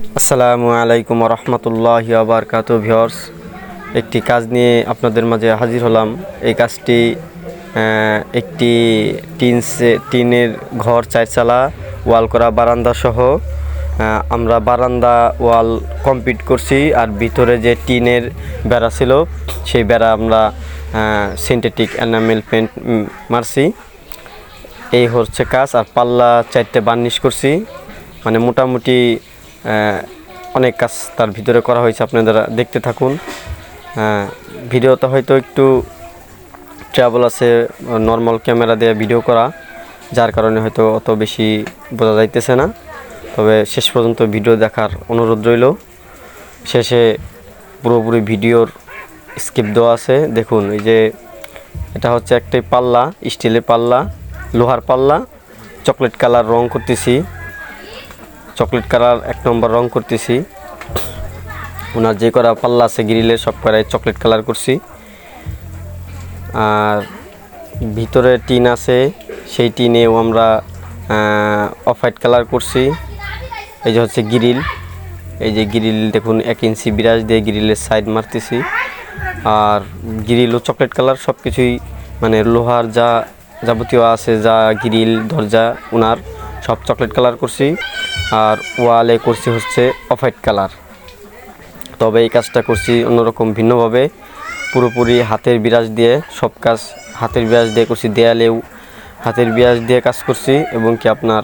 আসসালামু আলাইকুম রহমতুল্লাহ আবরকাত ভিওর্স একটি কাজ নিয়ে আপনাদের মাঝে হাজির হলাম। এই কাজটি একটি টিন সে- টিনের ঘর, চারচালা ওয়াল করা বারান্দা সহ আমরা বারান্দা, ওয়াল কমপ্লিট করছি আর ভিতরে যে টিনের বেড়া ছিল, সেই বেড়া আমরা সিনথেটিক এনামেল পেন্ট মারছি। এই হচ্ছে কাজ। আর পাল্লা চারটে বার্নিশ করছি। মানে মোটামুটি অনেক কাজ তার ভিতরে করা হয়েছে আপনারা দেখতে থাকুন। আহ, ভিডিওতে হয়তো একটু ট্রাভেল আছে নর্মাল ক্যামেরা দিয়ে ভিডিও করা যার কারণে হয়তো অত বেশি বোঝা যাইতেছে না। তবে শেষ পর্যন্ত ভিডিও দেখার অনুরোধ রইল। শেষে পুরোপুরি ভিডিওর স্কিপ দেওয়া আছে। দেখুন এই যে এটা হচ্ছে একটাই পাল্লা স্টিলের পাল্লা লোহার পাল্লা চকলেট কালার রং করতেছি। চকলেট কালার এক নম্বর রং করতেছি। ওনার যে করা পাল্লা আছে গ্রিলের সব করাই চকলেট কালার করছি। আর ভিতরে টিন আছে, সেই টিনেও আমরা অফ হোয়াইট কালার করছি। এই যে হচ্ছে গ্রিল, এই যে গ্রিল দেখুন এক ইঞ্চি বিরাজ দিয়ে গ্রিলের সাইড মারতেছি। আর গ্রিল ও চকলেট কালার সব কিছুই মানে লোহার যা যাবতীয় আছে, যা গ্রিল, দরজা ওনার সব চকলেট কালার করছি। আর ওয়ালে করছি হচ্ছে অফ হোয়াইট কালার। তবে এই কাজটা করছি অন্যরকম ভিন্নভাবে। পুরোপুরি হাতের বিরাজ দিয়ে সব কাজ, হাতের বিরাজ দিয়ে করছি দেয়ালেও হাতের বিরাজ দিয়ে কাজ করছি এবং কি আপনার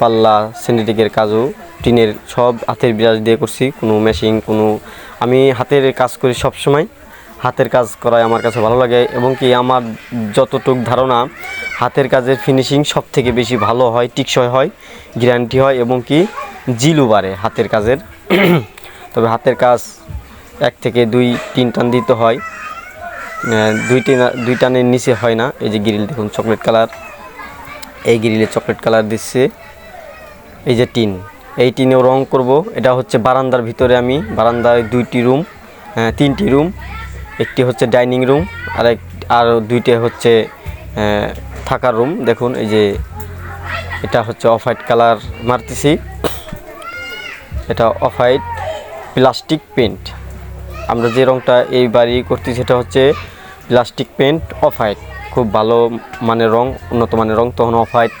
পাল্লা সিন্ডিটিকের কাজও, টিনের সব হাতের বিরাজ দিয়ে করছি। কোনো মেশিন, কোনো, আমি হাতের কাজ করি সব সময় হাতের কাজ করাই আমার কাছে ভালো লাগে এবং কি আমার যতটুক ধারণা, হাতের কাজের ফিনিশিং সব থেকে বেশি ভালো হয়, টিকসই হয় গ্যারান্টি হয় এবং কি জিলু বাড়ে হাতের কাজের। তবে হাতের কাজ এক থেকে দুই, তিন টান দিতে হয়। দুই তিন দুই টানের নিচে হয় না। এই যে গ্রিল দেখুন চকলেট কালার এই গ্রিলে চকলেট কালার দিচ্ছে। এই যে টিন, এই টিনেও রং করব। এটা হচ্ছে বারান্দার ভিতরে আমি, বারান্দায় দুইটি রুম তিনটি রুম একটি হচ্ছে ডাইনিং রুম, আর এক আর দুইটা হচ্ছে থাকার রুম। দেখুন, এই যে এটা হচ্ছে অফ হোয়াইট কালার মারতেছি। এটা অফ হোয়াইট প্লাস্টিক পেন্ট আমরা যে রংটা এই বাড়ি করতেছি, সেটা হচ্ছে প্লাস্টিক পেন্ট অফ হোয়াইট খুব ভালো মানের রং, উন্নত মানের রং, তখন অফ হোয়াইট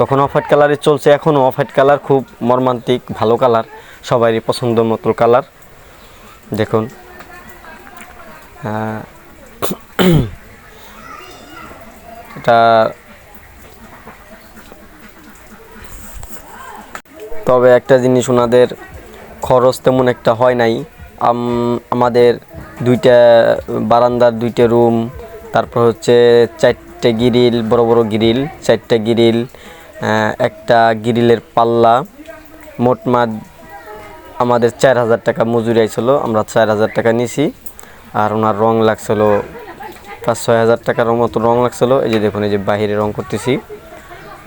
তখন অফ হোয়াইট কালারে চলছে এখনও অফ হোয়াইট কালার, খুব মর্মান্তিক, ভালো কালার, সবারই পছন্দ মতো কালার। দেখুন এটা তবে একটা জিনিস ওনাদের খরচ তেমন একটা হয় নাই। আম- আমাদের দুইটা বারান্দার দুইটা রুম, তারপর হচ্ছে চারটে গিরিল, বড় বড় গিরিল, চারটে গিরিল একটা গিরিলের পাল্লা মোটমাট আমাদের চার হাজার টাকা মজুরি আইছিল, আমরা চার হাজার টাকা নিছি। আর ওনার রং লাগছিল পাঁচ ছয় হাজার টাকার মতো রং লাগছিল। এই যে দেখুন, এই যে বাহিরে রং করতেছি।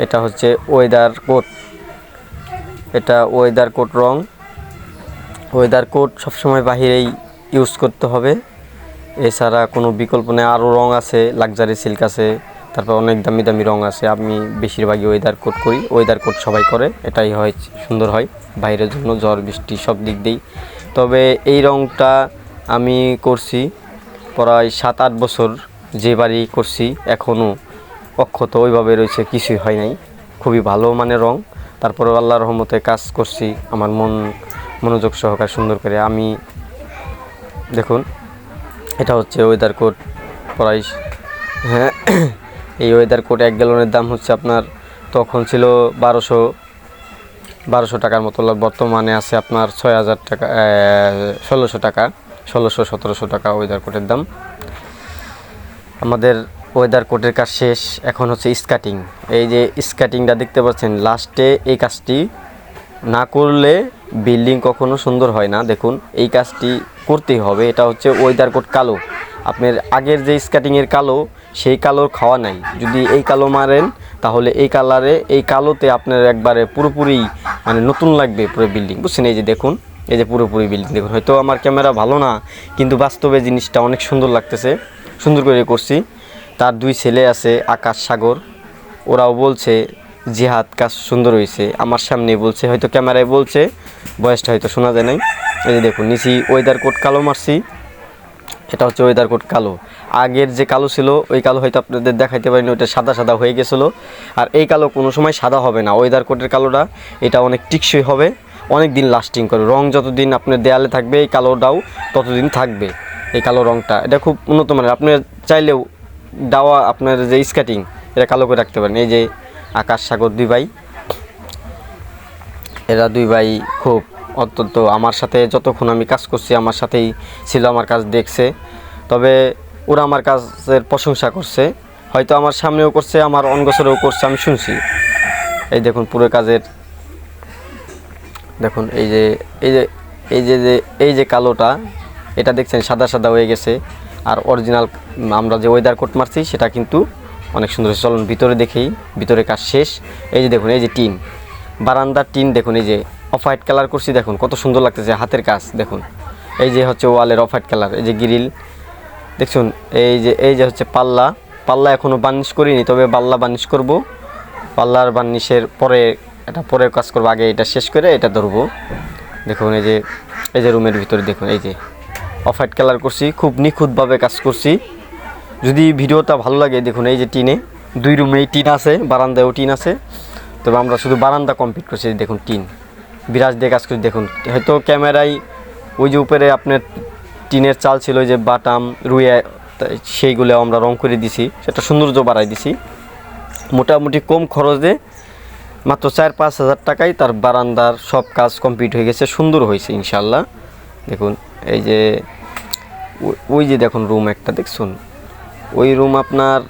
এটা হচ্ছে ওয়েদার কোট এটা ওয়েদার কোট রং। ওয়েদার কোট সবসময় বাহিরেই ইউজ করতে হবে। এছাড়া কোনো বিকল্প নেই। আরও রং আছে লাক্সারি সিল্ক আছে, তারপর অনেক দামি দামি রং আছে। আমি বেশিরভাগই ওয়েদার কোট করি। ওয়েদার কোট সবাই করে। এটাই হয়, সুন্দর হয়। বাইরের জন্য ঝড়, বৃষ্টি সব দিক দিয়েই। তবে এই রংটা আমি করছি প্রায় সাত আট বছর যে বাড়ি করছি এখনও অক্ষত ওইভাবে রয়েছে, কিছুই হয় নাই। খুবই ভালো মানে রং। তারপরে আল্লাহ রহমতে কাজ করছি, আমার মন মনোযোগ সহকারে সুন্দর করে। আমি দেখুন, এটা হচ্ছে ওয়েদার কোট প্রাইস হ্যাঁ এই ওয়েদার কোট এক গ্যালনের দাম হচ্ছে আপনার, তখন ছিল বারোশো বারোশো টাকার মতো বর্তমানে আছে আপনার ছয় হাজার টাকা ষোলোশো টাকা। ষোলোশো, সতেরোশো টাকা ওয়েদার কোটের দাম। আমাদের ওয়েদার কোটের কাজ শেষ, এখন হচ্ছে স্কাটিং এই যে স্কাটিংটা দেখতে পাচ্ছেন লাস্টে এই কাজটি না করলে বিল্ডিং কখনো সুন্দর হয় না। দেখুন, এই কাজটি করতেই হবে, এটা হচ্ছে ওয়েদার কোট কালো। আপনার আগের যে স্কাটিংয়ের কালো, সেই কালোর খাওয়া নাই। যদি এই কালো মারেন, তাহলে এই কালারে এই কালোতে আপনার একবারে পুরোপুরি মানে নতুন লাগবে পুরো বিল্ডিং বুঝছেন? এই যে দেখুন এই যে পুরোপুরি বিল্ডিং দেখুন। হয়তো আমার ক্যামেরা ভালো না, কিন্তু বাস্তবে জিনিসটা অনেক সুন্দর লাগতেছে। সুন্দর করে করছি। তার দুই ছেলে আছে, আকাশ সাগর। ওরাও বলছে, জিহাদ, কাজ সুন্দর হয়েছে আমার সামনে বলছে, হয়তো ক্যামেরায় বলছে বয়সটা হয়তো শোনা যায় নাই। এই যে দেখুন, নিচি ওয়েদার কোট কালো মারছি। এটা হচ্ছে ওয়েদার কোট কালো। আগের যে কালো ছিল, ওই কালো হয়তো আপনাদের দেখাইতে পারিনি, ওইটা সাদা সাদা হয়ে গেছিল। আর এই কালো কোনো সময় সাদা হবে না। ওয়েদার কোটের কালোটা, এটা অনেক টিকসই হবে। অনেক দিন লাস্টিং করে। রং যতদিন আপনার দেয়ালে থাকবে, এই কালোটাও ততদিন থাকবে, এই কালো রংটা। এটা খুব উন্নত মানের। আপনি চাইলেও ডাওয়া আপনার যে স্কেটিং এটা কালো করে রাখতে পারেন। এই যে আকাশ সাগর দুই ভাই, এরা দুই ভাই খুব অত্যন্ত আমার সাথে, যতক্ষণ আমি কাজ করছি, আমার সাথেই ছিল, আমার কাজ দেখছে। তবে ওরা আমার কাজের প্রশংসা করছে। হয়তো আমার সামনেও করছে, আমার অনগসরেও করছে, আমি শুনছি। এই দেখুন, পুরো কাজের দেখুন, এই যে এই যে এই যে যে, এই যে কালোটা, এটা দেখছেন সাদা সাদা হয়ে গেছে। আর অরিজিনাল আমরা যে ওয়েদার কোট মারছি, সেটা কিন্তু অনেক সুন্দর চলুন, ভিতরে দেখেই ভিতরে কাজ শেষ। এই যে দেখুন, এই যে টিন, বারান্দার টিন দেখুন, এই যে অফ হোয়াইট কালার করছি, দেখুন, কত সুন্দর লাগতেছে হাতের কাজ, দেখুন। এই যে হচ্ছে ওয়ালের অফ হোয়াইট কালার এই যে গ্রিল দেখুন, এই যে এই যে হচ্ছে পাল্লা পাল্লা এখনও বার্নিশ করিনি, তবে পাল্লা বার্নিশ করব। পাল্লার বার্নিশের পরে এটা পরে কাজ করব, আগে এটা শেষ করে এটা ধরবো। দেখুন, এই যে এই যে রুমের ভিতরে দেখুন, এই যে অফ হোয়াইট কালার করছি, খুব নিখুঁতভাবে কাজ করছি। যদি ভিডিওটা ভালো লাগে, দেখুন, এই যে টিনে, দুই রুমেই টিন আছে, বারান্দায়ও টিন আছে। তবে আমরা শুধু বারান্দা কমপ্লিট করছি দেখুন টিন। বিরাজ দিয়ে কাজ করছি, দেখুন, হয়তো ক্যামেরায় ওই যে উপরে আপনার টিনের চাল ছিল, ওই যে বাটাম, রুইয়া, তা- সেইগুলো আমরা রং করে দিছি, সেটা সৌন্দর্য বাড়াই দিছি। মোটামুটি কম খরচে মাত্র চার পাঁচ হাজার টাকায় তার বারান্দার সব কাজ কমপ্লিট হয়ে গেছে, সুন্দর হয়েছে ইনশাল্লাহ দেখুন, এই যে ওই- যে দেখুন রুম একটা, দেখছুন? ওই রুম আপনার,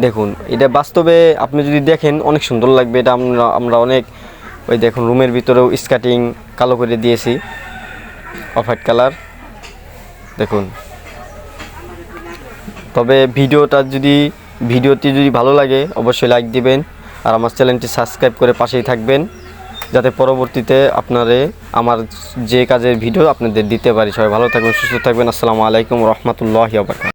দেখুন, এটা বাস্তবে আপনি যদি দেখেন, অনেক সুন্দর লাগবে। এটা আমরা আমরা অনেক, ওই দেখুন রুমের ভিতরেও স্কার্টিং কালো করে দিয়েছি অফ হোয়াইট কালার দেখুন। তবে ভিডিওটা যদি ভিডিওটি যদি ভালো লাগে, অবশ্যই লাইক দিবেন। আর আমার চ্যানেলটি সাবস্ক্রাইব করে পাশেই থাকবেন, যাতে পরবর্তীতে আপনারে আমার যে কাজের ভিডিও আপনাদের দিতে পারি। সবাই ভালো থাকবেন, সুস্থ থাকবেন। আসসালামু আলাইকুম রহমতুল্লাহ আবরকাত